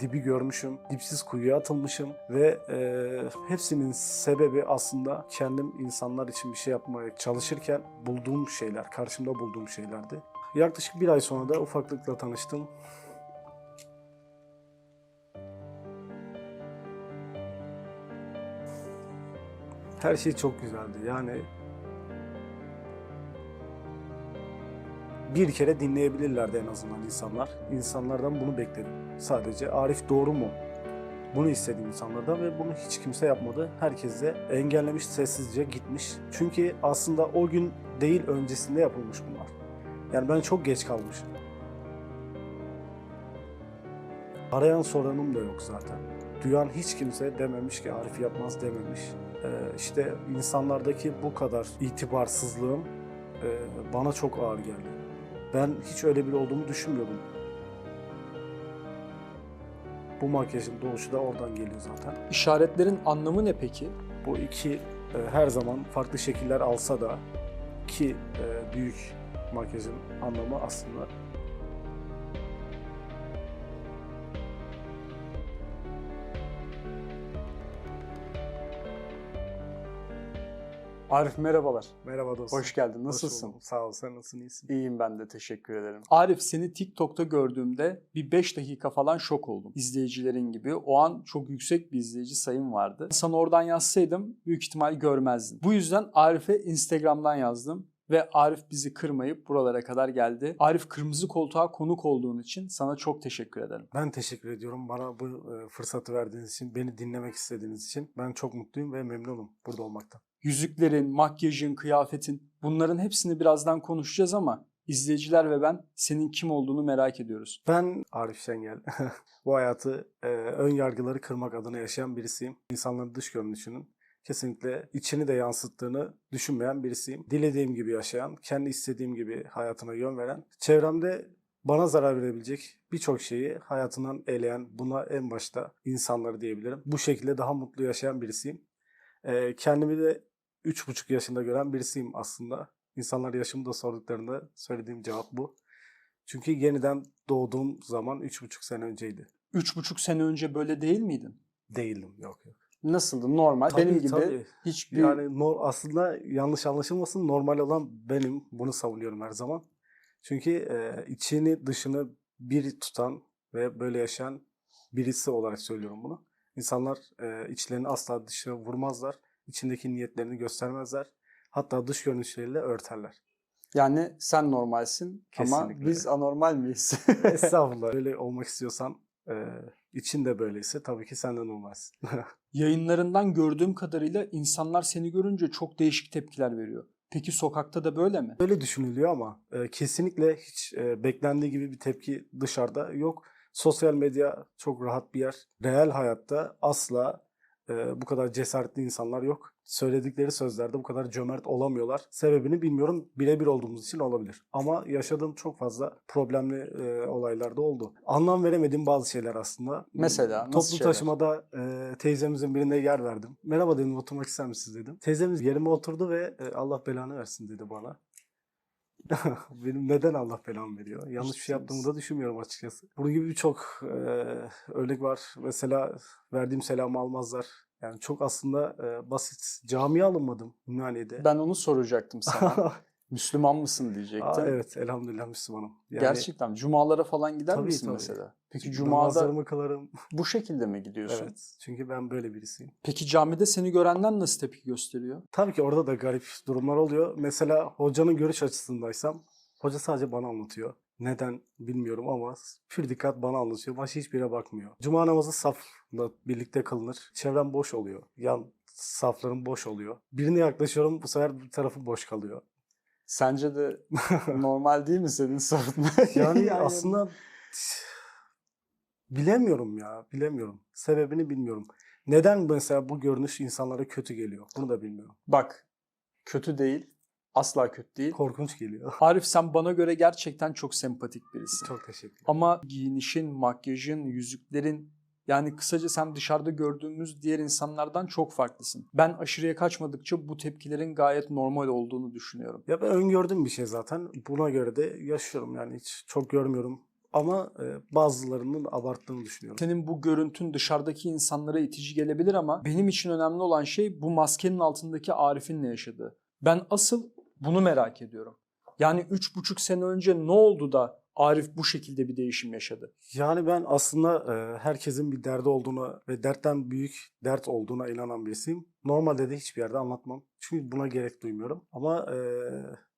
dibi görmüşüm, dipsiz kuyuya atılmışım ve e, hepsinin sebebi aslında kendim insanlar için bir şey yapmaya çalışırken bulduğum şeyler, karşımda bulduğum şeylerdi. Yaklaşık bir ay sonra da ufaklıkla tanıştım. Her şey çok güzeldi. Yani bir kere dinleyebilirlerdi en azından insanlar. İnsanlardan bunu bekledim. Sadece Arif doğru mu? Bunu istedim insanlardan ve bunu hiç kimse yapmadı. Herkes de engellemiş, sessizce gitmiş. Çünkü aslında o gün değil öncesinde yapılmış bunlar. Yani ben çok geç kalmışım. Arayan soranım da yok zaten. Duyan hiç kimse dememiş ki Arif yapmaz dememiş. Ee, işte insanlardaki bu kadar itibarsızlığım e, bana çok ağır geldi. Ben hiç öyle biri olduğumu düşünmüyordum. Bu makyajın doğuşu da oradan geliyor zaten. İşaretlerin anlamı ne peki? Bu iki e, her zaman farklı şekiller alsa da ki e, büyük makyajın anlamı aslında Arif merhabalar. merhaba dostum. Hoş geldin. Hoş Nasılsın? buldum. Sağ ol. Sen nasılsın? İyisin. İyiyim ben de teşekkür ederim. Arif seni TikTok'ta gördüğümde bir 5 dakika falan şok oldum. İzleyicilerin gibi. O an çok yüksek bir izleyici sayım vardı. Sana oradan yazsaydım büyük ihtimal görmezdin. Bu yüzden Arif'e Instagram'dan yazdım. Ve Arif bizi kırmayıp buralara kadar geldi. Arif kırmızı koltuğa konuk olduğun için sana çok teşekkür ederim. Ben teşekkür ediyorum bana bu e, fırsatı verdiğiniz için, beni dinlemek istediğiniz için. Ben çok mutluyum ve memnunum burada olmaktan. Yüzüklerin, makyajın, kıyafetin bunların hepsini birazdan konuşacağız ama izleyiciler ve ben senin kim olduğunu merak ediyoruz. Ben Arif Şengel. Bu hayatı e, ön yargıları kırmak adına yaşayan birisiyim. İnsanların dış görünüşünün kesinlikle içini de yansıttığını düşünmeyen birisiyim. Dilediğim gibi yaşayan, kendi istediğim gibi hayatına yön veren, çevremde bana zarar verebilecek birçok şeyi hayatından eleyen, buna en başta insanları diyebilirim. Bu şekilde daha mutlu yaşayan birisiyim. E, kendimi de 3,5 yaşında gören birisiyim aslında. İnsanlar yaşımı da sorduklarında söylediğim cevap bu. Çünkü yeniden doğduğum zaman 3,5 sene önceydi. Üç buçuk sene önce böyle değil miydin? Değildim yok yok. Nasıldı? Normal. Tabii, Benim gibi tabii. hiçbir... Yani nor- aslında yanlış anlaşılmasın normal olan benim. Bunu savunuyorum her zaman. Çünkü e, içini dışını bir tutan ve böyle yaşayan birisi olarak söylüyorum bunu. İnsanlar e, içlerini asla dışına vurmazlar. İçindeki niyetlerini göstermezler. Hatta dış görünüşleriyle örterler. Yani sen normalsin ama Kesinlikle. biz anormal miyiz? Estağfurullah. Öyle olmak istiyorsan e, için de böyleyse tabii ki sen de normalsin. Yayınlarından gördüğüm kadarıyla insanlar seni görünce çok değişik tepkiler veriyor. Peki sokakta da böyle mi? Öyle düşünülüyor ama e, kesinlikle hiç e, beklendiği gibi bir tepki dışarıda yok. Sosyal medya çok rahat bir yer. Real hayatta asla e, bu kadar cesaretli insanlar yok. Söyledikleri sözlerde bu kadar cömert olamıyorlar. Sebebini bilmiyorum. Birebir olduğumuz için olabilir. Ama yaşadığım çok fazla problemli e, olaylar da oldu. Anlam veremediğim bazı şeyler aslında. Mesela nasıl Toplu şeyler? taşımada e, teyzemizin birine yer verdim. Merhaba dedim oturmak ister misiniz dedim. Teyzemiz yerime oturdu ve e, Allah belanı versin dedi bana. Benim neden Allah belamı veriyor? Yanlış bir şey yaptığımı da düşünmüyorum açıkçası. Bunun gibi birçok e, örnek var. Mesela verdiğim selamı almazlar. Yani çok aslında e, basit. Camiye alınmadım Ümraniye'de. Ben onu soracaktım sana. Müslüman mısın diyecektim. Aa, evet elhamdülillah Müslümanım. Yani, Gerçekten cumalara falan gider Tabii, misin tabii. mesela? Peki cumada Namazlarımı kılarım. bu şekilde mi gidiyorsun? Evet. Çünkü ben böyle birisiyim. Peki camide seni görenler nasıl tepki gösteriyor? Tabii ki orada da garip durumlar oluyor. Mesela hocanın görüş açısındaysam hoca sadece bana anlatıyor. Neden bilmiyorum ama pür dikkat bana anlatıyor. Başka hiçbir yere bakmıyor. Cuma namazı safla birlikte kılınır. Çevrem boş oluyor. Yan saflarım boş oluyor. Birine yaklaşıyorum bu sefer bir tarafı boş kalıyor. Sence de normal değil mi senin sorun? Yani aslında bilemiyorum ya bilemiyorum. Sebebini bilmiyorum. Neden mesela bu görünüş insanlara kötü geliyor? Bunu da bilmiyorum. Bak kötü değil. Asla kötü değil. Korkunç geliyor. Arif sen bana göre gerçekten çok sempatik birisin. Çok teşekkür ederim. Ama giyinişin, makyajın, yüzüklerin yani kısaca sen dışarıda gördüğümüz diğer insanlardan çok farklısın. Ben aşırıya kaçmadıkça bu tepkilerin gayet normal olduğunu düşünüyorum. Ya ben öngördüğüm bir şey zaten. Buna göre de yaşıyorum yani hiç çok görmüyorum. Ama e, bazılarının abarttığını düşünüyorum. Senin bu görüntün dışarıdaki insanlara itici gelebilir ama benim için önemli olan şey bu maskenin altındaki Arif'in ne yaşadığı. Ben asıl bunu merak ediyorum. Yani üç buçuk sene önce ne oldu da Arif bu şekilde bir değişim yaşadı? Yani ben aslında e, herkesin bir derdi olduğuna ve dertten büyük dert olduğuna inanan birisiyim. Normalde de hiçbir yerde anlatmam. Çünkü buna gerek duymuyorum. Ama e,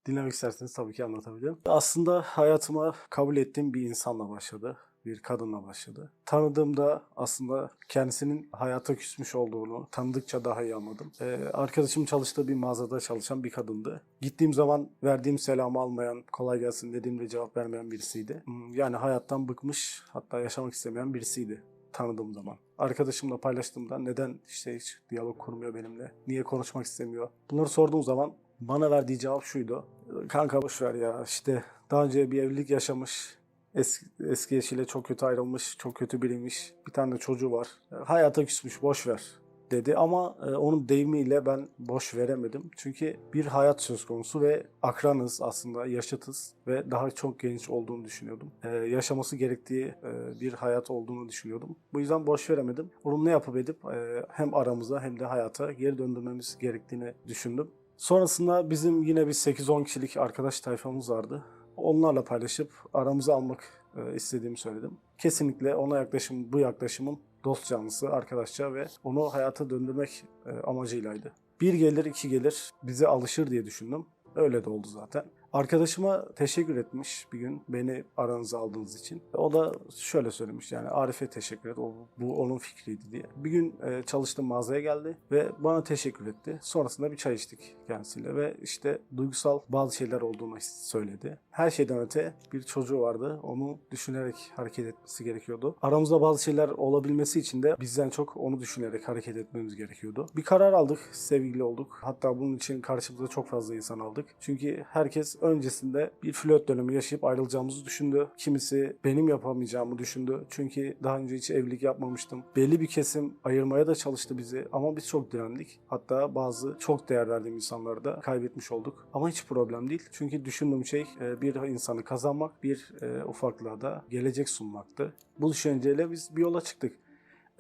dinlemek isterseniz tabii ki anlatabilirim. Aslında hayatıma kabul ettiğim bir insanla başladı. Bir kadınla başladı. Tanıdığımda aslında kendisinin hayata küsmüş olduğunu tanıdıkça daha iyi anladım. E, arkadaşım çalıştığı bir mağazada çalışan bir kadındı. Gittiğim zaman verdiğim selamı almayan, kolay gelsin dediğimde cevap vermeyen birisiydi. Hmm, Yani hayattan bıkmış, hatta yaşamak istemeyen birisiydi tanıdığım zaman. Arkadaşımla paylaştığımda neden işte hiç diyalog kurmuyor benimle, niye konuşmak istemiyor. Bunları sorduğum zaman bana verdiği cevap şuydu. Kanka boş ver ya işte daha önce bir evlilik yaşamış, eski, eski eşiyle çok kötü ayrılmış, çok kötü biriymiş, bir tane de çocuğu var. Hayata küsmüş, boş ver dedi ama e, onun deyimiyle ben boş veremedim. Çünkü bir hayat söz konusu ve akranız aslında yaşıtız ve daha çok genç olduğunu düşünüyordum. E, yaşaması gerektiği e, bir hayat olduğunu düşünüyordum. Bu yüzden boş veremedim. Onun ne yapıp edip e, hem aramıza hem de hayata geri döndürmemiz gerektiğini düşündüm. Sonrasında bizim yine bir 8-10 kişilik arkadaş tayfamız vardı. Onlarla paylaşıp aramıza almak e, istediğimi söyledim. Kesinlikle ona yaklaşım, bu yaklaşımım dost canlısı, arkadaşça ve onu hayata döndürmek e, amacıylaydı. Bir gelir, iki gelir, bize alışır diye düşündüm. Öyle de oldu zaten. Arkadaşıma teşekkür etmiş bir gün beni aranıza aldığınız için. O da şöyle söylemiş yani Arif'e teşekkür et. O, bu onun fikriydi diye. Bir gün e, çalıştığım mağazaya geldi ve bana teşekkür etti. Sonrasında bir çay içtik kendisiyle ve işte duygusal bazı şeyler olduğunu söyledi. Her şeyden öte bir çocuğu vardı. Onu düşünerek hareket etmesi gerekiyordu. Aramızda bazı şeyler olabilmesi için de bizden çok onu düşünerek hareket etmemiz gerekiyordu. Bir karar aldık, sevgili olduk. Hatta bunun için karşımıza çok fazla insan aldık. Çünkü herkes öncesinde bir flört dönemi yaşayıp ayrılacağımızı düşündü. Kimisi benim yapamayacağımı düşündü. Çünkü daha önce hiç evlilik yapmamıştım. Belli bir kesim ayırmaya da çalıştı bizi ama biz çok direndik. Hatta bazı çok değer verdiğim insanları da kaybetmiş olduk. Ama hiç problem değil. Çünkü düşündüğüm şey e, bir insanı kazanmak, bir e, ufaklığa da gelecek sunmaktı. Bu düşünceyle biz bir yola çıktık.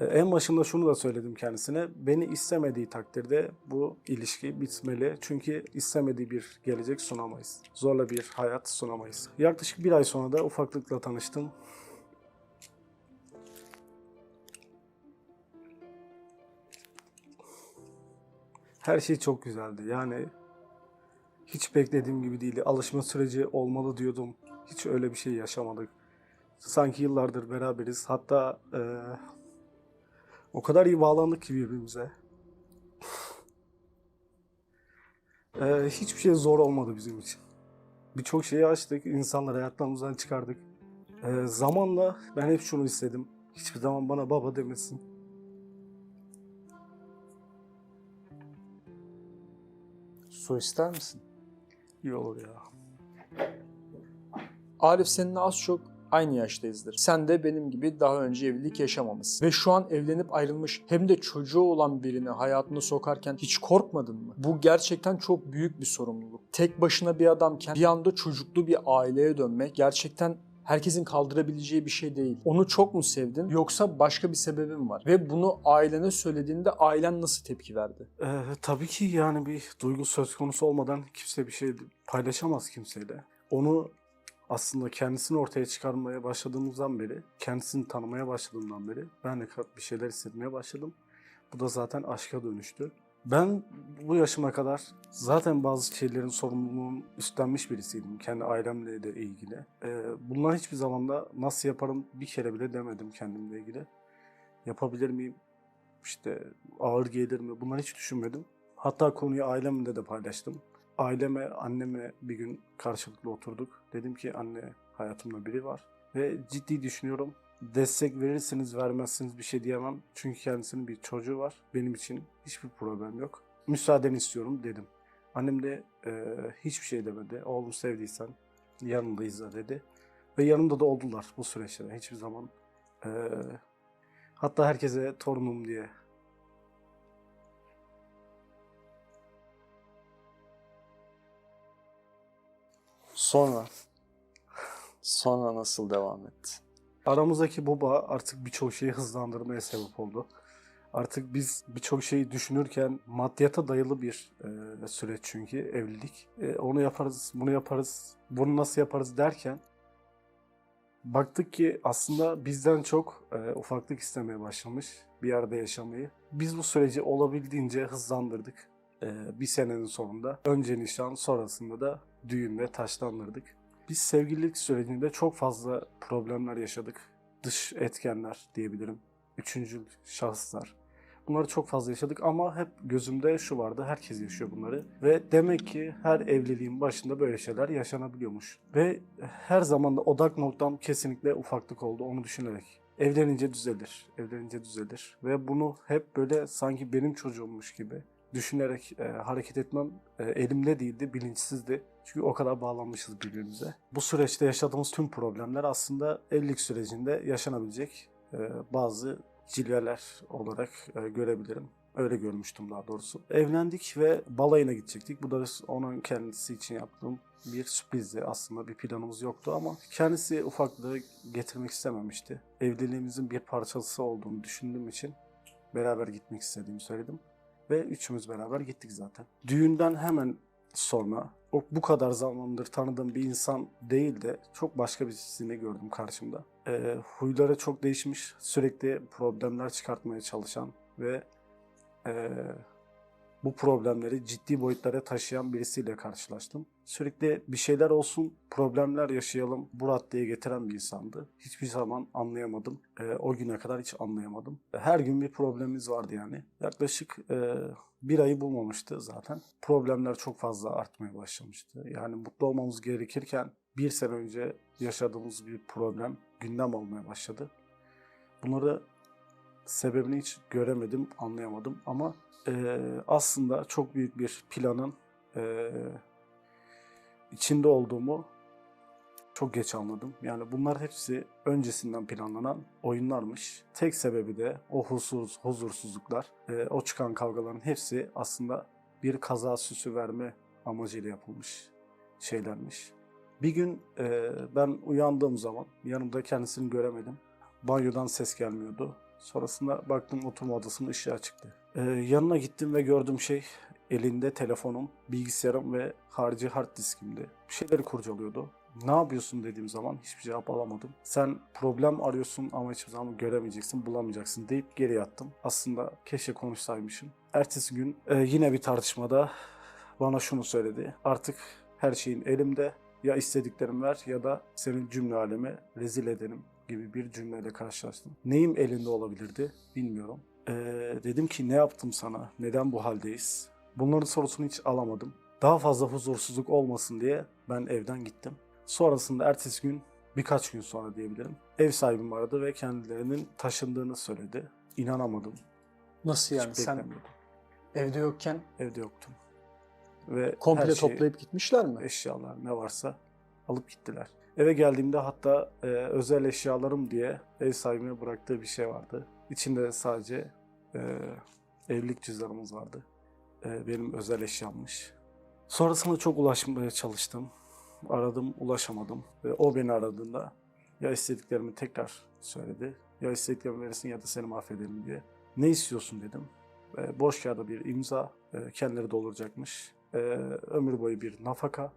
E, En başında şunu da söyledim kendisine. Beni istemediği takdirde bu ilişki bitmeli. Çünkü istemediği bir gelecek sunamayız. Zorla bir hayat sunamayız. Yaklaşık bir ay sonra da ufaklıkla tanıştım. Her şey çok güzeldi. Yani hiç beklediğim gibi değildi. Alışma süreci olmalı diyordum. Hiç öyle bir şey yaşamadık. Sanki yıllardır beraberiz. Hatta eee o kadar iyi bağlandık ki birbirimize. Ee, hiçbir şey zor olmadı bizim için. Birçok şeyi açtık, insanları hayatlarımızdan çıkardık. Ee, zamanla ben hep şunu istedim. Hiçbir zaman bana baba demesin. Su ister misin? İyi olur ya. Arif seninle az çok aynı yaştayızdır. Sen de benim gibi daha önce evlilik yaşamamışsın. Ve şu an evlenip ayrılmış hem de çocuğu olan birini hayatına sokarken hiç korkmadın mı? Bu gerçekten çok büyük bir sorumluluk. Tek başına bir adamken bir anda çocuklu bir aileye dönmek gerçekten herkesin kaldırabileceği bir şey değil. Onu çok mu sevdin yoksa başka bir sebebin var? Ve bunu ailene söylediğinde ailen nasıl tepki verdi? Ee, tabii ki yani bir duygu söz konusu olmadan kimse bir şey paylaşamaz kimseyle. Onu aslında kendisini ortaya çıkarmaya başladığımızdan beri, kendisini tanımaya başladığımdan beri ben de bir şeyler hissetmeye başladım. Bu da zaten aşka dönüştü. Ben bu yaşıma kadar zaten bazı şeylerin sorumluluğunu üstlenmiş birisiydim. Kendi ailemle de ilgili. Ee, bunlar hiçbir zaman da nasıl yaparım bir kere bile demedim kendimle ilgili. Yapabilir miyim? İşte ağır gelir mi? Bunları hiç düşünmedim. Hatta konuyu ailemle de paylaştım. Aileme, anneme bir gün karşılıklı oturduk. Dedim ki anne hayatımda biri var. Ve ciddi düşünüyorum. Destek verirsiniz vermezsiniz bir şey diyemem. Çünkü kendisinin bir çocuğu var. Benim için hiçbir problem yok. Müsaadeni istiyorum dedim. Annem de e, hiçbir şey demedi. Oğlum sevdiysen yanındayız da dedi. Ve yanımda da oldular bu süreçte. Hiçbir zaman e, hatta herkese torunum diye Sonra Sonra nasıl devam etti? Aramızdaki bu bağ artık birçok şeyi hızlandırmaya sebep oldu. Artık biz birçok şeyi düşünürken maddiyata dayalı bir e, süreç çünkü evlilik. E, onu yaparız, bunu yaparız, bunu nasıl yaparız derken baktık ki aslında bizden çok e, ufaklık istemeye başlamış bir yerde yaşamayı. Biz bu süreci olabildiğince hızlandırdık. E, bir senenin sonunda önce nişan sonrasında da düğün ve taşlandırdık. Biz sevgililik sürecinde çok fazla problemler yaşadık. Dış etkenler diyebilirim. Üçüncü şahıslar. Bunları çok fazla yaşadık ama hep gözümde şu vardı. Herkes yaşıyor bunları. Ve demek ki her evliliğin başında böyle şeyler yaşanabiliyormuş. Ve her zaman da odak noktam kesinlikle ufaklık oldu onu düşünerek. Evlenince düzelir, evlenince düzelir. Ve bunu hep böyle sanki benim çocuğummuş gibi düşünerek e, hareket etmem e, elimde değildi, bilinçsizdi. Çünkü o kadar bağlanmışız birbirimize. Bu süreçte yaşadığımız tüm problemler aslında evlilik sürecinde yaşanabilecek e, bazı cilveler olarak e, görebilirim. Öyle görmüştüm daha doğrusu. Evlendik ve balayına gidecektik. Bu da onun kendisi için yaptığım bir sürprizdi. Aslında bir planımız yoktu ama kendisi ufaklığı getirmek istememişti. Evliliğimizin bir parçası olduğunu düşündüğüm için beraber gitmek istediğimi söyledim. Ve üçümüz beraber gittik zaten. Düğünden hemen sonra o bu kadar zamandır tanıdığım bir insan değil de çok başka birisini gördüm karşımda. Ee, huyları çok değişmiş, sürekli problemler çıkartmaya çalışan ve ee, bu problemleri ciddi boyutlara taşıyan birisiyle karşılaştım. Sürekli bir şeyler olsun, problemler yaşayalım bu raddeye getiren bir insandı. Hiçbir zaman anlayamadım. Ee, o güne kadar hiç anlayamadım. Her gün bir problemimiz vardı yani. Yaklaşık e, bir ayı bulmamıştı zaten. Problemler çok fazla artmaya başlamıştı. Yani mutlu olmamız gerekirken bir sene önce yaşadığımız bir problem gündem olmaya başladı. Bunları sebebini hiç göremedim, anlayamadım ama e, aslında çok büyük bir planın e, içinde olduğumu çok geç anladım. Yani bunlar hepsi öncesinden planlanan oyunlarmış. Tek sebebi de o huzursuz, huzursuzluklar, e, o çıkan kavgaların hepsi aslında bir kaza süsü verme amacıyla yapılmış şeylermiş. Bir gün e, ben uyandığım zaman yanımda kendisini göremedim. Banyodan ses gelmiyordu. Sonrasında baktım oturma odasının ışığı açıktı. Ee, yanına gittim ve gördüğüm şey elinde telefonum, bilgisayarım ve harici hard diskimdi. Bir şeyleri kurcalıyordu. Ne yapıyorsun dediğim zaman hiçbir cevap alamadım. Sen problem arıyorsun ama hiçbir zaman göremeyeceksin, bulamayacaksın deyip geri yattım. Aslında keşke konuşsaymışım. Ertesi gün e, yine bir tartışmada bana şunu söyledi. Artık her şeyin elimde. Ya istediklerim ver ya da senin cümle alemi rezil ederim gibi bir cümleyle karşılaştım. Neyim elinde olabilirdi bilmiyorum. Ee, dedim ki ne yaptım sana? Neden bu haldeyiz? Bunların sorusunu hiç alamadım. Daha fazla huzursuzluk olmasın diye ben evden gittim. Sonrasında ertesi gün birkaç gün sonra diyebilirim. Ev sahibim aradı ve kendilerinin taşındığını söyledi. İnanamadım. Nasıl yani Hiç sen beklemiyordum. evde yokken Evde yoktum. Ve komple her şey- toplayıp gitmişler mi? eşyalar ne varsa alıp gittiler. Eve geldiğimde hatta e, özel eşyalarım diye ev sahibine bıraktığı bir şey vardı. İçinde sadece e, evlilik cüzdanımız vardı. E, benim özel eşyammış. Sonrasında çok ulaşmaya çalıştım. Aradım, ulaşamadım. Ve o beni aradığında ya istediklerimi tekrar söyledi. Ya istediklerimi verirsin ya da seni mahvedelim diye. Ne istiyorsun dedim. E, boş kağıda bir imza. E, kendileri dolduracakmış. E, ömür boyu bir nafaka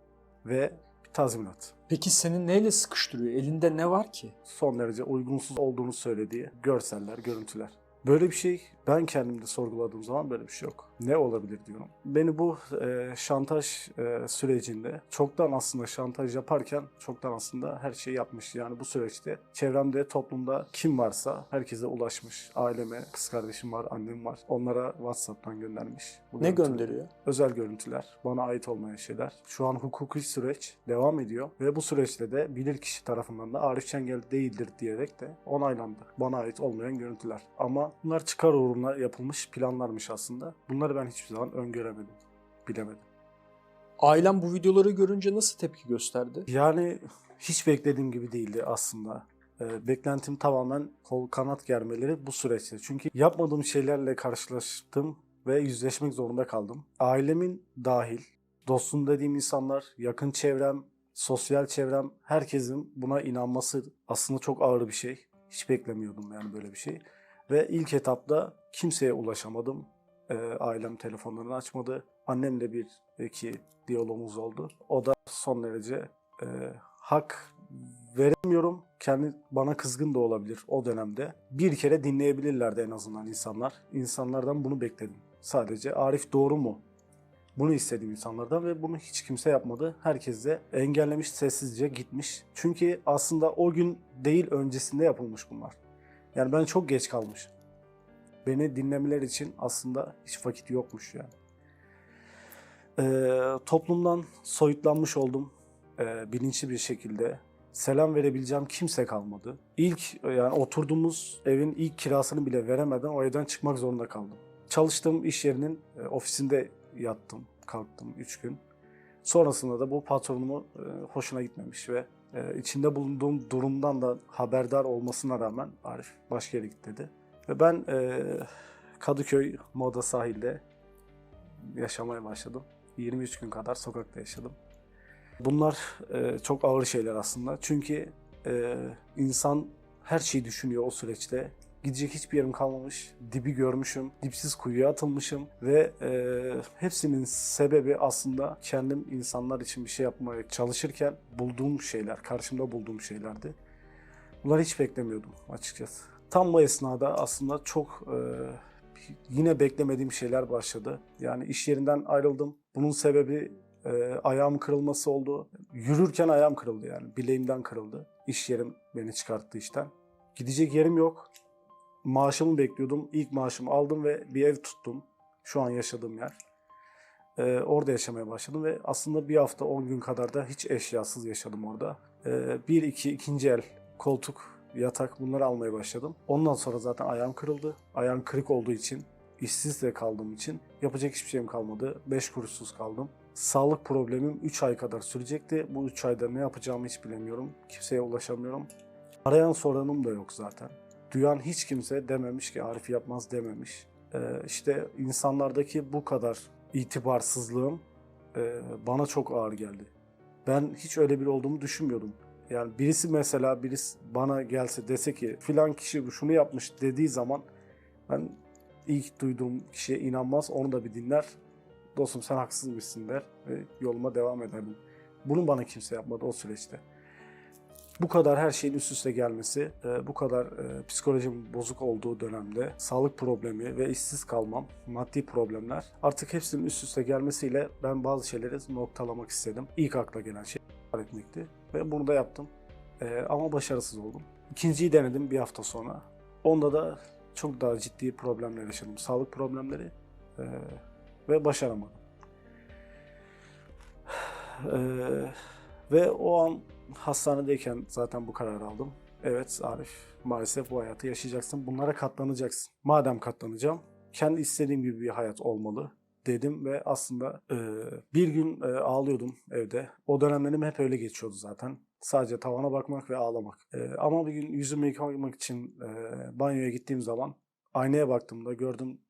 ve bir tazminat. Peki seni neyle sıkıştırıyor? Elinde ne var ki? Son derece uygunsuz olduğunu söylediği görseller, görüntüler. Böyle bir şey ben kendimde sorguladığım zaman böyle bir şey yok. Ne olabilir diyorum. Beni bu e, şantaj e, sürecinde çoktan aslında şantaj yaparken çoktan aslında her şeyi yapmış. Yani bu süreçte çevremde toplumda kim varsa herkese ulaşmış. Aileme, kız kardeşim var, annem var. Onlara WhatsApp'tan göndermiş. Bu Ne gönderiyor? özel görüntüler, bana ait olmayan şeyler. Şu an hukuki süreç devam ediyor ve bu süreçte de bilirkişi tarafından da Arif Çengel değildir diyerek de onaylandı. Bana ait olmayan görüntüler. Ama bunlar çıkar uğruna yapılmış planlarmış aslında. Bunları ben hiçbir zaman öngöremedim, bilemedim. Ailen bu videoları görünce nasıl tepki gösterdi? Yani hiç beklediğim gibi değildi aslında. Ee, beklentim tamamen kol kanat germeleri bu süreçte. Çünkü yapmadığım şeylerle karşılaştım ve yüzleşmek zorunda kaldım. Ailemin dahil, dostum dediğim insanlar, yakın çevrem, sosyal çevrem, herkesin buna inanması aslında çok ağır bir şey. Hiç beklemiyordum yani böyle bir şey. Ve ilk etapta kimseye ulaşamadım. Ee, ailem telefonlarını açmadı. Annemle bir iki diyalogumuz oldu. O da son derece e, hak veremiyorum. Kendi bana kızgın da olabilir o dönemde. Bir kere dinleyebilirlerdi en azından insanlar. İnsanlardan bunu bekledim. Sadece Arif doğru mu? Bunu istedim insanlardan ve bunu hiç kimse yapmadı. Herkes de engellemiş, sessizce gitmiş. Çünkü aslında o gün değil öncesinde yapılmış bunlar. Yani ben çok geç kalmışım. Beni dinlemeler için aslında hiç vakit yokmuş yani. Ee, toplumdan soyutlanmış oldum ee, bilinçli bir şekilde. Selam verebileceğim kimse kalmadı. İlk yani oturduğumuz evin ilk kirasını bile veremeden o evden çıkmak zorunda kaldım. Çalıştığım iş yerinin e, ofisinde yattım, kalktım 3 gün. Sonrasında da bu patronumu e, hoşuna gitmemiş ve e, içinde bulunduğum durumdan da haberdar olmasına rağmen Arif başka yere git dedi. Ve ben e, Kadıköy Moda sahilde yaşamaya başladım. 23 gün kadar sokakta yaşadım. Bunlar e, çok ağır şeyler aslında. Çünkü e, insan her şeyi düşünüyor o süreçte. Gidecek hiçbir yerim kalmamış. Dibi görmüşüm. Dipsiz kuyuya atılmışım. Ve e, hepsinin sebebi aslında kendim insanlar için bir şey yapmaya çalışırken bulduğum şeyler, karşımda bulduğum şeylerdi. Bunları hiç beklemiyordum açıkçası. Tam bu esnada aslında çok e, yine beklemediğim şeyler başladı. Yani iş yerinden ayrıldım. Bunun sebebi e, ayağım kırılması oldu. Yürürken ayağım kırıldı yani. Bileğimden kırıldı. İş yerim beni çıkarttı işten. Gidecek yerim yok. Maaşımı bekliyordum. İlk maaşımı aldım ve bir ev tuttum. Şu an yaşadığım yer. E, orada yaşamaya başladım ve aslında bir hafta 10 gün kadar da hiç eşyasız yaşadım orada. E, bir iki ikinci el koltuk, yatak bunları almaya başladım. Ondan sonra zaten ayağım kırıldı. Ayağım kırık olduğu için, işsiz de kaldığım için yapacak hiçbir şeyim kalmadı. 5 kuruşsuz kaldım. Sağlık problemim 3 ay kadar sürecekti. Bu 3 ayda ne yapacağımı hiç bilemiyorum. Kimseye ulaşamıyorum. Arayan soranım da yok zaten. Duyan hiç kimse dememiş ki Arif yapmaz dememiş. Ee, işte insanlardaki bu kadar itibarsızlığım e, bana çok ağır geldi. Ben hiç öyle biri olduğumu düşünmüyordum. Yani birisi mesela birisi bana gelse dese ki filan kişi şunu yapmış dediği zaman ben ilk duyduğum kişiye inanmaz onu da bir dinler. Dostum sen haksızmışsın der ve yoluma devam ederdim. Bunu bana kimse yapmadı o süreçte. Bu kadar her şeyin üst üste gelmesi, e, bu kadar e, psikolojim bozuk olduğu dönemde sağlık problemi ve işsiz kalmam, maddi problemler artık hepsinin üst üste gelmesiyle ben bazı şeyleri noktalamak istedim. İlk akla gelen şey etmekti ve bunu da yaptım. E, ama başarısız oldum. İkinciyi denedim bir hafta sonra. Onda da çok daha ciddi problemler yaşadım. Sağlık problemleri ve başaramadım. Ve o an hastanedeyken zaten bu kararı aldım. Evet Arif maalesef bu hayatı yaşayacaksın. Bunlara katlanacaksın. Madem katlanacağım kendi istediğim gibi bir hayat olmalı dedim ve aslında e, bir gün e, ağlıyordum evde. O dönemlerim hep öyle geçiyordu zaten. Sadece tavana bakmak ve ağlamak. E, ama bir gün yüzümü yıkamak için e, banyoya gittiğim zaman aynaya baktığımda gördüm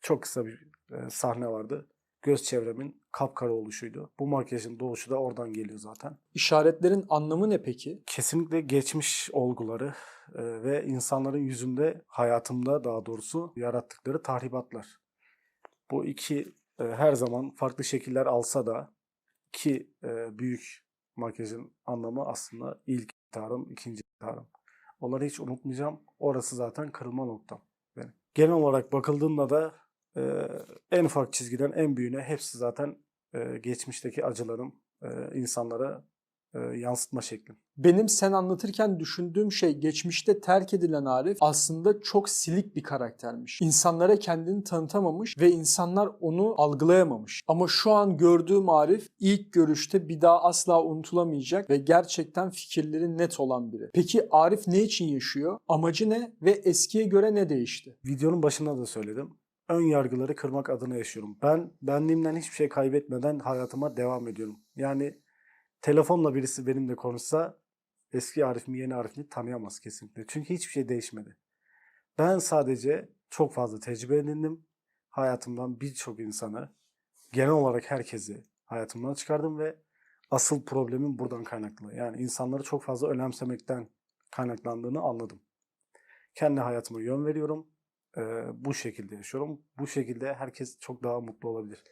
çok kısa bir e, sahne vardı. Göz çevremin kapkara oluşuydu. Bu makyajın doğuşu da oradan geliyor zaten. İşaretlerin anlamı ne peki? Kesinlikle geçmiş olguları e, ve insanların yüzünde, hayatımda daha doğrusu yarattıkları tahribatlar. Bu iki e, her zaman farklı şekiller alsa da iki e, büyük makyajın anlamı aslında ilk intiharım, ikinci intiharım. Onları hiç unutmayacağım. Orası zaten kırılma noktam benim. Genel olarak bakıldığında da e, en ufak çizgiden en büyüğüne hepsi zaten e, geçmişteki acılarım, e, insanlara e, yansıtma şeklim. Benim sen anlatırken düşündüğüm şey geçmişte terk edilen Arif aslında çok silik bir karaktermiş. İnsanlara kendini tanıtamamış ve insanlar onu algılayamamış. Ama şu an gördüğüm Arif ilk görüşte bir daha asla unutulamayacak ve gerçekten fikirleri net olan biri. Peki Arif ne için yaşıyor? Amacı ne ve eskiye göre ne değişti? Videonun başında da söyledim. Ön yargıları kırmak adına yaşıyorum. Ben benliğimden hiçbir şey kaybetmeden hayatıma devam ediyorum. Yani telefonla birisi benimle konuşsa eski Arif mi yeni Arif mi tanıyamaz kesinlikle. Çünkü hiçbir şey değişmedi. Ben sadece çok fazla tecrübe edindim. Hayatımdan birçok insanı, genel olarak herkesi hayatımdan çıkardım ve asıl problemin buradan kaynaklı. Yani insanları çok fazla önemsemekten kaynaklandığını anladım. Kendi hayatıma yön veriyorum. Ee, bu şekilde yaşıyorum. Bu şekilde herkes çok daha mutlu olabilir.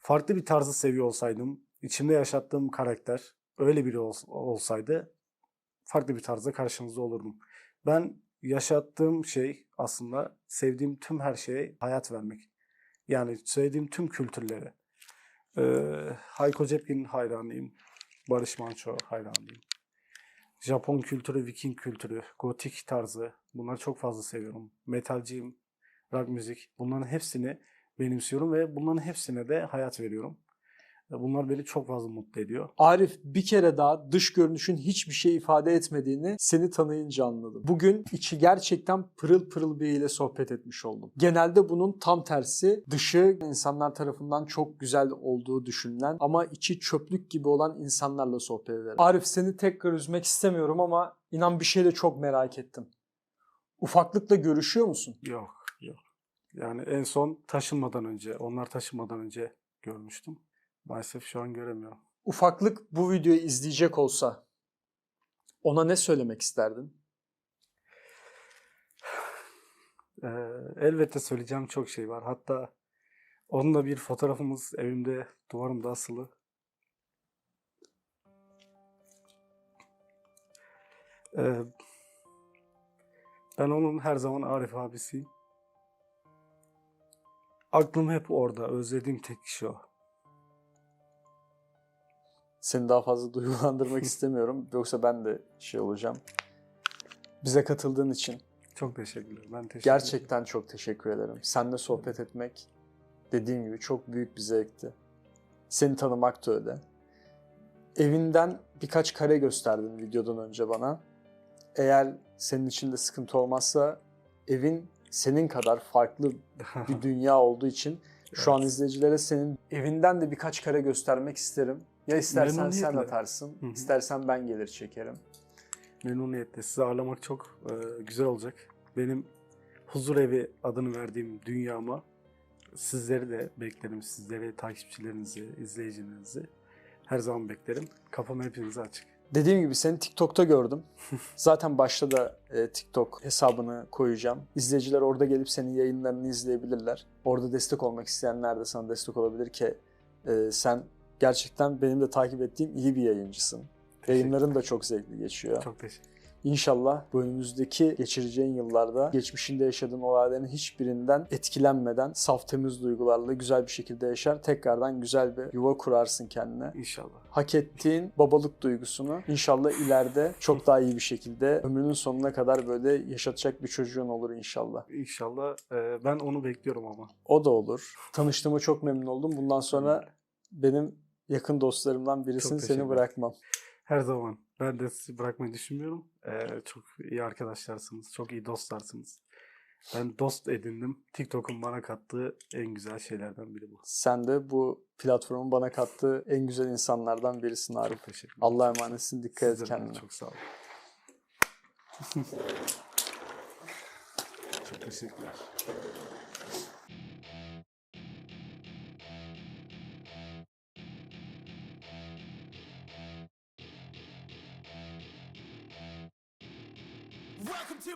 Farklı bir tarzı seviyor olsaydım, içimde yaşattığım karakter öyle biri ols- olsaydı farklı bir tarzda karşınızda olurdum. Ben yaşattığım şey aslında sevdiğim tüm her şeye hayat vermek. Yani sevdiğim tüm kültürlere. Ee, Hayko Cepkin'in hayranıyım. Barış Manço hayranıyım. Japon kültürü, Viking kültürü, gotik tarzı bunları çok fazla seviyorum. Metalciyim, rock müzik bunların hepsini benimsiyorum ve bunların hepsine de hayat veriyorum. Bunlar beni çok fazla mutlu ediyor. Arif bir kere daha dış görünüşün hiçbir şey ifade etmediğini seni tanıyınca anladım. Bugün içi gerçekten pırıl pırıl biriyle sohbet etmiş oldum. Genelde bunun tam tersi dışı insanlar tarafından çok güzel olduğu düşünülen ama içi çöplük gibi olan insanlarla sohbet ederim. Arif seni tekrar üzmek istemiyorum ama inan bir şey de çok merak ettim. Ufaklıkla görüşüyor musun? Yok, yok. Yani en son taşınmadan önce, onlar taşınmadan önce görmüştüm. Maalesef şu an göremiyorum. Ufaklık bu videoyu izleyecek olsa ona ne söylemek isterdin? Ee, elbette söyleyeceğim çok şey var. Hatta onunla bir fotoğrafımız evimde duvarımda asılı. Ee, ben onun her zaman Arif abisiyim. Aklım hep orada. Özlediğim tek kişi o. Seni daha fazla duygulandırmak istemiyorum. Yoksa ben de şey olacağım. Bize katıldığın için Çok teşekkürler. Ben teşekkür ederim. gerçekten çok teşekkür ederim. Seninle sohbet etmek dediğim gibi çok büyük bir zevkti. Seni tanımak da öyle. Evinden birkaç kare gösterdin videodan önce bana. Eğer senin için de sıkıntı olmazsa evin senin kadar farklı bir dünya olduğu için şu an Evet. izleyicilere senin evinden de birkaç kare göstermek isterim. Ya istersen sen atarsın, Hı hı. istersen ben gelir çekerim. Memnuniyetle. Sizi ağırlamak çok e, güzel olacak. Benim huzur evi adını verdiğim dünyama sizleri de beklerim. Sizleri, takipçilerinizi, izleyicilerinizi her zaman beklerim. Kapım hepinize açık. Dediğim gibi seni TikTok'ta gördüm. Zaten başta da e, TikTok hesabını koyacağım. İzleyiciler orada gelip senin yayınlarını izleyebilirler. Orada destek olmak isteyenler de sana destek olabilir ki e, sen gerçekten benim de takip ettiğim iyi bir yayıncısın. Yayınların da çok zevkli geçiyor. Çok teşekkür İnşallah bu önümüzdeki geçireceğin yıllarda geçmişinde yaşadığın olayların hiçbirinden etkilenmeden saf temiz duygularla güzel bir şekilde yaşar. Tekrardan güzel bir yuva kurarsın kendine. İnşallah. Hak ettiğin babalık duygusunu inşallah ileride çok daha iyi bir şekilde ömrünün sonuna kadar böyle yaşatacak bir çocuğun olur inşallah. İnşallah. e, ben onu bekliyorum ama. O da olur. Tanıştığıma çok memnun oldum. Bundan sonra benim yakın dostlarımdan birisin. Seni bırakmam. Her zaman. Ben de sizi bırakmayı düşünmüyorum. E, çok iyi arkadaşlarsınız. Çok iyi dostlarsınız. Ben dost edindim. TikTok'un bana kattığı en güzel şeylerden biri bu. Sen de bu platformun bana kattığı en güzel insanlardan birisin Arif. Çok teşekkür ederim. Allah'a emanetsin. Dikkat et Sizlere de kendine. Çok sağ olun. çok teşekkürler.